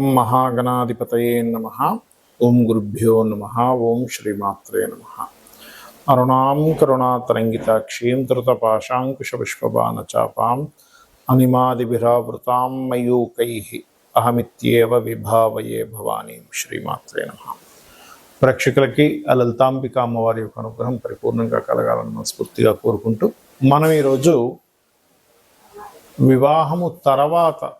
ఓం మహాగణాధిపతయే నమ. ఓం గురుభ్యో నమ. ఓం శ్రీమాత్రే నమ. అరుణాం కరుణాతరంగితాక్షీం ధృతపాశాంకుశపుష్పబాణచాపాం అనిమాదిభిరావృతాం మయూకై అహమిత్యేవ విభావయే భవానీ శ్రీమాత్రే నమ. ప్రేక్షకులకి ఆ లలితాంబిక అమ్మవారి యొక్క అనుగ్రహం పరిపూర్ణంగా కలగాలని మనస్ఫూర్తిగా కోరుకుంటూ మనం ఈరోజు వివాహము తర్వాత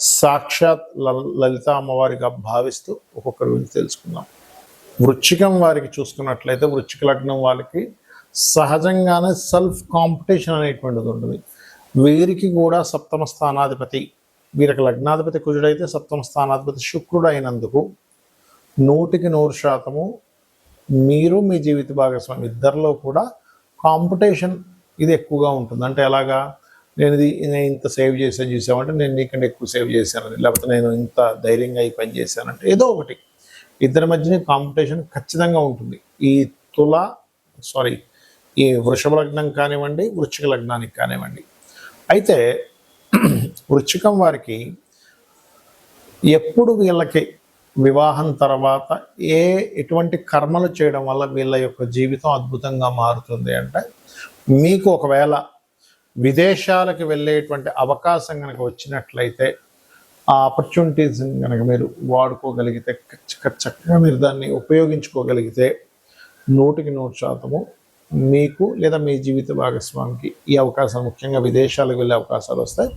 సాక్షాత్ లల్- లలిత అమ్మవారిగా భావిస్తూ ఒక్కొక్కరి గురించి తెలుసుకుందాం. వృచ్చికం వారికి చూసుకున్నట్లయితే వృచ్చిక లగ్నం వాళ్ళకి సహజంగానే సెల్ఫ్ కాంపిటీషన్ అనేటువంటిది ఉంటుంది. వీరికి కూడా సప్తమ స్థానాధిపతి వీరికి లగ్నాధిపతి కుజుడైతే సప్తమ స్థానాధిపతి శుక్రుడు అయినందుకు నూటికి నూరు శాతము మీరు మీ జీవిత భాగస్వామి ఇద్దరిలో కూడా కాంపిటీషన్ ఇది ఎక్కువగా ఉంటుంది. అంటే ఎలాగా? నేను ఇది నేను ఇంత సేవ్ చేశాను చూసామంటే నేను నీకంటే ఎక్కువ సేవ్ చేశానని లేకపోతే నేను ఇంత ధైర్యంగా ఈ పని చేశానంటే ఏదో ఒకటి. ఇద్దరి మధ్యనే కాంపిటీషన్ ఖచ్చితంగా ఉంటుంది. ఈ తుల సారీ ఈ వృషభ లగ్నం కానివ్వండి వృచ్చిక లగ్నానికి కానివ్వండి. అయితే వృచ్చికం వారికి ఎప్పుడు వీళ్ళకి వివాహం తర్వాత ఏ ఎటువంటి కర్మలు చేయడం వల్ల వీళ్ళ యొక్క జీవితం అద్భుతంగా మారుతుంది అంటే మీకు ఒకవేళ విదేశాలకు వెళ్ళేటువంటి అవకాశం కనుక వచ్చినట్లయితే ఆ ఆపర్చునిటీస్ కనుక మీరు వాడుకోగలిగితే చక్క చక్కగా మీరు దాన్ని ఉపయోగించుకోగలిగితే నూటికి నూరు శాతము మీకు లేదా మీ జీవిత భాగస్వామికి ఈ అవకాశాలు ముఖ్యంగా విదేశాలకు వెళ్ళే అవకాశాలు వస్తాయి.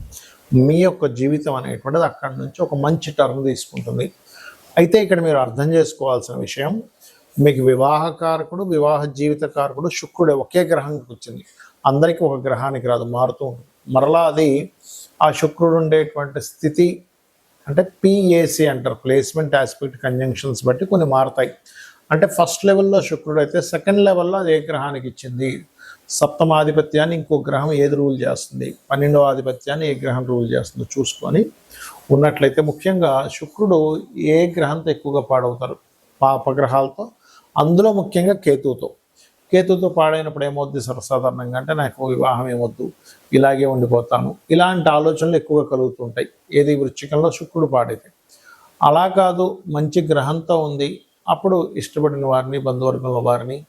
మీ యొక్క జీవితం అనేటువంటిది అక్కడి నుంచి ఒక మంచి టర్న్ తీసుకుంటుంది. అయితే ఇక్కడ మీరు అర్థం చేసుకోవాల్సిన విషయం మీకు వివాహకారకుడు వివాహ జీవిత కారకుడు శుక్రుడు ఒకే గ్రహంకి వచ్చింది అందరికీ ఒక గ్రహానికి రాదు మారుతూ ఉంటుంది మరలా అది ఆ శుక్రుడు ఉండేటువంటి స్థితి అంటే పిఏసి అంటారు. ప్లేస్మెంట్ ఆస్పెక్ట్ కంజంక్షన్స్ బట్టి కొన్ని మారుతాయి. అంటే ఫస్ట్ లెవెల్లో శుక్రుడు అయితే సెకండ్ లెవెల్లో అది ఏ గ్రహానికి ఇచ్చింది. సప్తమాధిపత్యాన్ని ఇంకో గ్రహం ఏది రూల్ చేస్తుంది? పన్నెండవ ఆధిపత్యాన్ని ఏ గ్రహం రూల్ చేస్తుందో చూసుకొని ఉన్నట్లయితే ముఖ్యంగా శుక్రుడు ఏ గ్రహంతో ఎక్కువగా పాడవుతారు? పాపగ్రహాలతో అందులో ముఖ్యంగా కేతువుతో. కేతుతో పాడైనప్పుడు ఏమవుద్ది సర్వసాధారణంగా అంటే నాకు వివాహం ఏమొద్దు? ఇలాగే ఉండిపోతాను. ఇలాంటి ఆలోచనలు ఎక్కువగా కలుగుతుంటాయి. ఏది వృశ్చికంలో శుక్రుడు పాడైతే. అలా కాదు మంచి గ్రహంతో ఉంది. అప్పుడు ఇష్టపడిన వారిని బంధువర్గంలో వారిని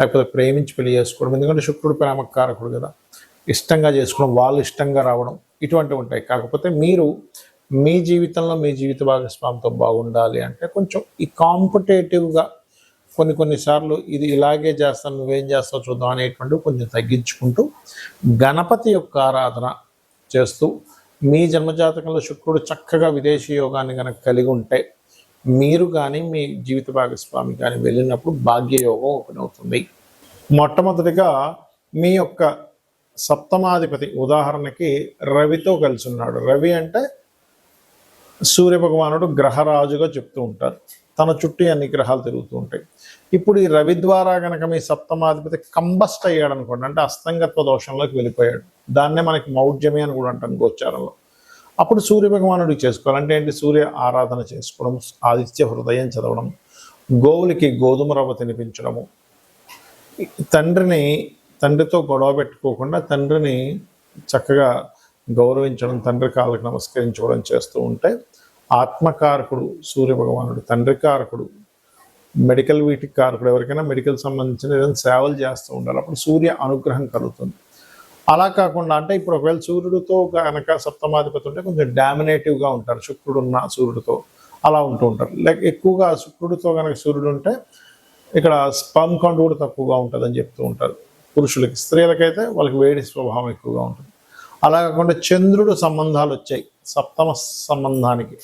లేకపోతే ప్రేమించి పెళ్ళి చేసుకోవడం. ఎందుకంటే శుక్రుడు ప్రేమకారకుడు కదా. ఇష్టంగా చేసుకోవడం వాళ్ళు ఇష్టంగా రావడం ఇటువంటివి ఉంటాయి. కాకపోతే మీరు మీ జీవితంలో మీ జీవిత భాగస్వామితో బాగుండాలి అంటే కొంచెం ఈ కాంపిటేటివ్గా కొన్ని కొన్నిసార్లు ఇది ఇలాగే చేస్తాను నువ్వేం చేస్తావు చూద్దాం అనేటువంటివి కొంచెం తగ్గించుకుంటూ గణపతి యొక్క ఆరాధన చేస్తూ మీ జన్మజాతకంలో శుక్రుడు చక్కగా విదేశీ యోగాన్ని కనుక కలిగి ఉంటే మీరు కానీ మీ జీవిత భాగస్వామి కానీ వెళ్ళినప్పుడు భాగ్యయోగం ఓపెన్ అవుతుంది మొట్టమొదటిగా మీ యొక్క సప్తమాధిపతి ఉదాహరణకి రవితో కలిసి ఉన్నాడు. రవి అంటే సూర్య భగవానుడు గ్రహరాజుగా చెప్తూ ఉంటారు. తన చుట్టూ అన్ని గ్రహాలు తిరుగుతూ ఉంటాయి. ఇప్పుడు ఈ రవి ద్వారా గనక మీ సప్తమాధిపతి కంబస్ట్ అయ్యాడు అనుకోండి అంటే అస్తంగత్వ దోషంలోకి వెళ్ళిపోయాడు. దాన్నే మనకి మౌఢ్యమే అని కూడా అంటాం గోచారంలో. అప్పుడు సూర్య భగవానుడికి చేసుకోవాలంటే ఏంటి? సూర్య ఆరాధన చేసుకోవడం ఆదిత్య హృదయం చదవడం గోవులకి గోధుమ రవ్వ తినిపించడము. తండ్రిని తండ్రితో గొడవ పెట్టుకోకుండా తండ్రిని చక్కగా గౌరవించడం తండ్రి కాళ్ళకి నమస్కరించుకోవడం చేస్తూ ఉంటే ఆత్మకారకుడు సూర్య భగవానుడు తండ్రి కారకుడు మెడికల్ వీటికి కారకుడు ఎవరికైనా మెడికల్ సంబంధించిన ఏదైనా సేవలు చేస్తూ ఉండాలి. అప్పుడు సూర్య అనుగ్రహం కలుగుతుంది. అలా కాకుండా అంటే ఇప్పుడు ఒకవేళ సూర్యుడితో కనుక సప్తమాధిపతి ఉంటే కొంచెం డామినేటివ్గా ఉంటారు. శుక్రుడు ఉన్న సూర్యుడితో అలా ఉంటూ ఉంటారు. లైక్ ఎక్కువగా శుక్రుడితో కనుక సూర్యుడు ఉంటే ఇక్కడ స్పర్మ్ కూడా తక్కువగా ఉంటుందని చెప్తూ ఉంటారు. పురుషులకి స్త్రీలకైతే వాళ్ళకి వేడి స్వభావం ఎక్కువగా ఉంటుంది. అలా కాకుండా చంద్రుడు సంబంధాలు వచ్చాయి. సప్తమ సంబంధానికి.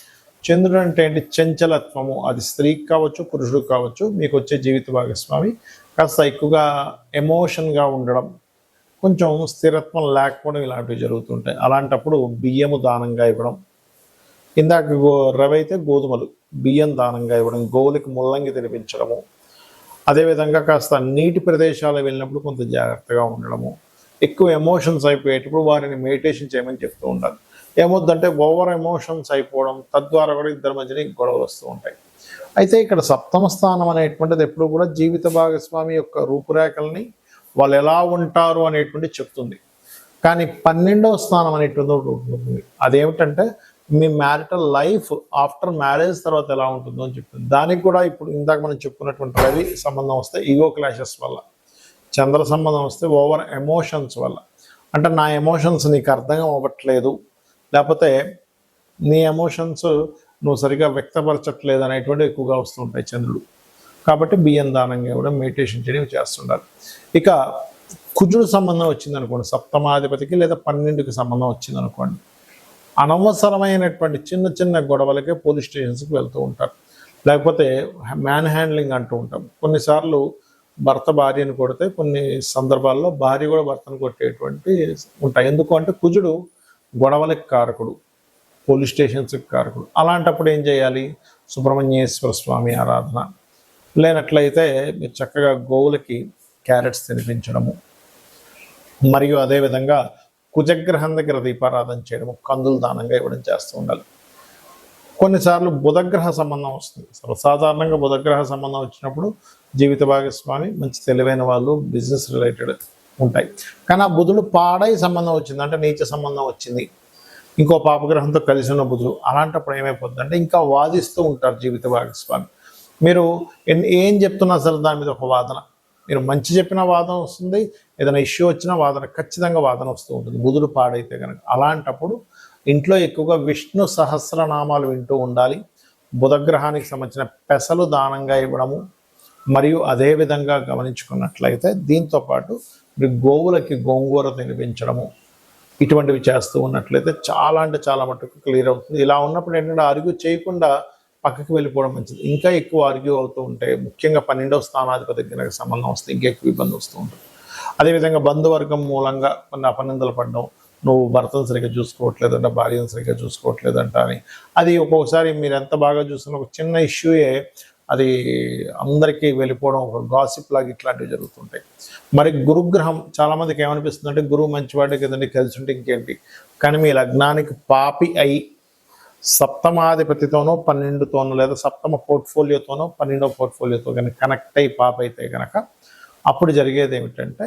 చంద్రుడు అంటే ఏంటి? చంచలత్వము. అది స్త్రీకి కావచ్చు పురుషుడికి కావచ్చు మీకు వచ్చే జీవిత భాగస్వామి. కాస్త ఎక్కువగా ఎమోషన్గా ఉండడం కొంచెం స్థిరత్వం లేకపోవడం ఇలాంటివి జరుగుతుంటాయి. అలాంటప్పుడు బియ్యము దానంగా ఇవ్వడం. ఇందాక గో రవి అయితే గోధుమలు బియ్యం దానంగా ఇవ్వడం గోవులకి ముల్లంగి తినిపించడము. అదేవిధంగా కాస్త నీటి ప్రదేశాలు వెళ్ళినప్పుడు కొంత జాగ్రత్తగా ఉండడము. ఎక్కువ ఎమోషన్స్ అయిపోయేటప్పుడు వారిని మెడిటేషన్ చేయమని చెప్తూ ఉండాలి. ఏమొద్దంటే ఓవర్ ఎమోషన్స్ అయిపోవడం తద్వారా కూడా ఇద్దరి మధ్యన గొడవలు వస్తూ ఉంటాయి. అయితే ఇక్కడ సప్తమ స్థానం అనేటువంటిది ఎప్పుడు కూడా జీవిత భాగస్వామి యొక్క రూపురేఖల్ని వాళ్ళు ఎలా ఉంటారు అనేటువంటి చెప్తుంది. కానీ పన్నెండవ స్థానం అనేటువంటి ఉంటుంది. అదేమిటంటే మీ మ్యారిటల్ లైఫ్ ఆఫ్టర్ మ్యారేజ్ తర్వాత ఎలా ఉంటుందో అని చెప్తుంది. దానికి కూడా ఇప్పుడు ఇందాక మనం చెప్పుకున్నటువంటి రవి సంబంధం వస్తే ఈగో క్లాషెస్ వల్ల. చంద్ర సంబంధం వస్తే ఓవర్ ఎమోషన్స్ వల్ల. అంటే నా ఎమోషన్స్ నీకు అర్థం అవ్వట్లేదు. లేకపోతే నీ ఎమోషన్స్ నువ్వు సరిగా వ్యక్తపరచట్లేదు అనేటువంటి ఎక్కువగా వస్తుంటాయి చంద్రుడు. కాబట్టి బియ్యం దానంగా కూడా మెడిటేషన్ చేయడం చేస్తుండాలి ఇక కుజుడు సంబంధం వచ్చింది అనుకోండి సప్తమాధిపతికి లేదా పన్నెండుకి సంబంధం వచ్చింది అనుకోండి అనవసరమైనటువంటి చిన్న చిన్న గొడవలకే పోలీస్ స్టేషన్స్కి వెళ్తూ ఉంటారు. లేకపోతే మ్యాన్ హ్యాండ్లింగ్ అంటూ ఉంటాం. కొన్నిసార్లు భర్త భార్యను కొడితే కొన్ని సందర్భాల్లో భార్య కూడా భర్తను కొట్టేటువంటి ఉంటాయి. ఎందుకు అంటే కుజుడు గొడవలకు కారకుడు పోలీస్ స్టేషన్స్కి కారకుడు. అలాంటప్పుడు ఏం చేయాలి? సుబ్రహ్మణ్యేశ్వర స్వామి ఆరాధన. లేనట్లయితే మీరు చక్కగా గోవులకి క్యారెట్స్ తినిపించడము. మరియు అదేవిధంగా కుజగ్రహం దగ్గర దీపారాధన చేయడము. కందులు దానంగా ఇవ్వడం చేస్తూ ఉండాలి. కొన్నిసార్లు బుధగ్రహ సంబంధం వస్తుంది. సర్వసాధారణంగా బుధగ్రహ సంబంధం వచ్చినప్పుడు జీవిత భాగస్వామి మంచి తెలివైన వాళ్ళు బిజినెస్ రిలేటెడ్ ఉంటాయి. కానీ ఆ బుధుడు పాడై సంబంధం వచ్చింది. అంటే నీచ సంబంధం వచ్చింది. ఇంకో పాపగ్రహంతో కలిసి ఉన్న బుధుడు అలాంటప్పుడు ఏమైపోతుంది అంటే ఇంకా వాదిస్తూ ఉంటారు జీవిత భాగస్వామి. మీరు ఏం చెప్తున్నా సరే దాని మీద ఒక వాదన. మీరు మంచి చెప్పిన వాదన వస్తుంది. ఏదైనా ఇష్యూ వచ్చినా వాదన ఖచ్చితంగా వాదన వస్తూ ఉంటుంది. బుధుడు పాడైతే కనుక అలాంటప్పుడు ఇంట్లో ఎక్కువగా విష్ణు సహస్రనామాలు వింటూ ఉండాలి. బుధగ్రహానికి సంబంధించిన పెసలు దానంగా ఇవ్వడము మరియు అదే విధంగా గమనించుకున్నట్లయితే దీంతో పాటు మీరు గోవులకి గోంగూర తినిపించడము ఇటువంటివి చేస్తూ ఉన్నట్లయితే చాలా అంటే చాలా మటుకు క్లియర్ అవుతుంది. ఇలా ఉన్నప్పుడు ఏంటంటే అరుగు చేయకుండా పక్కకి వెళ్ళిపోవడం మంచిది. ఇంకా ఎక్కువ అరుగు అవుతూ ఉంటే ముఖ్యంగా పన్నెండవ స్థానాధిపతి దగ్గర సంబంధం వస్తే ఇంకా ఎక్కువ ఇబ్బంది వస్తూ ఉంటుంది. అదేవిధంగా బంధువర్గం మూలంగా కొన్ని అపనిందలు పడడం నువ్వు భర్తను సరిగ్గా చూసుకోవట్లేదంట భార్యను సరిగ్గా చూసుకోవట్లేదంట అని. అది ఒక్కొక్కసారి మీరు ఎంత బాగా చూస్తున్న ఒక చిన్న ఇష్యూయే. అది అందరికీ వెళ్ళిపోవడం ఒక గాసిప్ లాగా ఇట్లాంటివి జరుగుతుంటాయి. మరి గురుగ్రహం చాలామందికి ఏమనిపిస్తుందంటే ఏమనిపిస్తుంది అంటే గురువు మంచివాడే కదండి కలిసి ఉంటే ఇంకేంటి? కానీ మీ లగ్నానికి పాపి అయి సప్తమాధిపతితోనో పన్నెండుతోనో లేదా సప్తమ పోర్ట్ఫోలియోతోనో పన్నెండో పోర్ట్ఫోలియోతో కనుక కనెక్ట్ అయ్యి పాప అయితే కనుక అప్పుడు జరిగేది ఏమిటంటే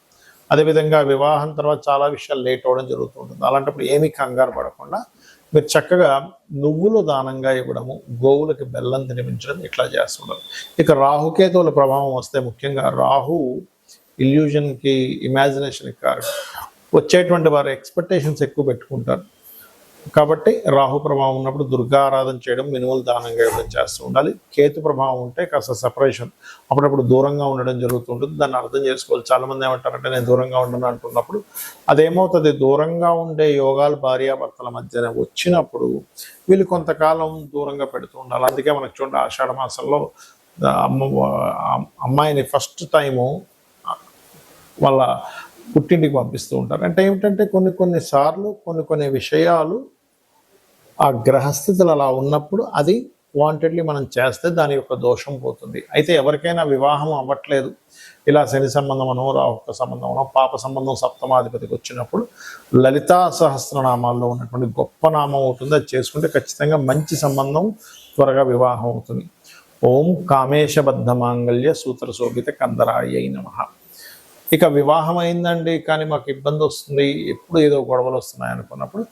అదేవిధంగా వివాహం తర్వాత చాలా విషయాలు లేట్ అవ్వడం జరుగుతుంటుంది. అలాంటప్పుడు ఏమీ కంగారు పడకుండా మీరు చక్కగా నువ్వులు దానంగా ఇవ్వడము గోవులకి బెల్లం తినిపించడం ఇట్లా చేస్తుండాలి ఇక రాహుకేతువుల ప్రభావం వస్తే ముఖ్యంగా రాహు ఇల్యూజన్కి ఇమాజినేషన్కి కారణం. వచ్చేటువంటి వారు ఎక్స్పెక్టేషన్స్ ఎక్కువ పెట్టుకుంటారు. కాబట్టి రాహు ప్రభావం ఉన్నప్పుడు దుర్గారాధన చేయడం మినుములు దానంగా ఇవ్వడం చేస్తూ ఉండాలి. కేతు ప్రభావం ఉంటే కాస్త సపరేషన్ అప్పుడప్పుడు దూరంగా ఉండడం జరుగుతుంటుంది. దాన్ని అర్థం చేసుకోవాలి. చాలామంది ఏమంటారంటే నేను దూరంగా ఉండను అంటున్నప్పుడు. అదేమవుతుంది? దూరంగా ఉండే యోగాలు భార్యాభర్తల మధ్యన వచ్చినప్పుడు వీళ్ళు కొంతకాలం దూరంగా పెడుతూ ఉండాలి. అందుకే మనకు చూడండి ఆషాఢ మాసంలో అమ్మ అమ్మాయిని ఫస్ట్ టైము వాళ్ళ పుట్టింటికి పంపిస్తూ ఉంటారు. అంటే ఏమిటంటే కొన్ని కొన్ని సార్లు కొన్ని కొన్ని విషయాలు ఆ గ్రహస్థితులు అలా ఉన్నప్పుడు అది వాంటెడ్లీ మనం చేస్తే దాని యొక్క దోషం పోతుంది. అయితే ఎవరికైనా వివాహం అవ్వట్లేదు. ఇలా శని సంబంధమనో రాహుక సంబంధం పాప సంబంధం సప్తమాధిపతికి వచ్చినప్పుడు లలితా సహస్రనామాల్లో ఉన్నటువంటి గొప్ప నామం అవుతుంది. అది చేసుకుంటే ఖచ్చితంగా మంచి సంబంధం త్వరగా వివాహం అవుతుంది. ఓం కామేశబద్ధ మాంగళ్య సూత్ర శోభిత కందరాయ నమ. ఇక వివాహం అయిందండి కానీ మాకు ఇబ్బంది వస్తుంది. ఎప్పుడు ఏదో గొడవలు వస్తున్నాయి అనుకున్నప్పుడు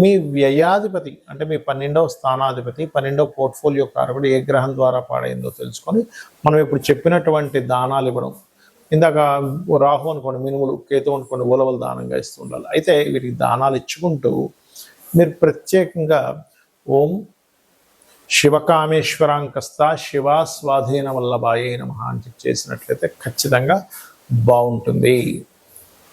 మీ వ్యయాధిపతి అంటే మీ పన్నెండవ స్థానాధిపతి పన్నెండవ పోర్ట్ఫోలియో కారకుడు ఏ గ్రహం ద్వారా పాడైందో తెలుసుకొని మనం ఇప్పుడు చెప్పినటువంటి దానాలు ఇవ్వడం. ఇందాక రాహు అనుకోండి మినుములు కేతు అనుకోండి ఉలవలు దానంగా ఇస్తూ ఉండాలి. అయితే వీటికి దానాలు ఇచ్చుకుంటూ మీరు ప్రత్యేకంగా ఓం శివకామేశ్వరాంకస్త శివ స్వాధీన వల్లభాయే నమ అని చెప్పి చేసినట్లయితే ఖచ్చితంగా బాగుంటుంది.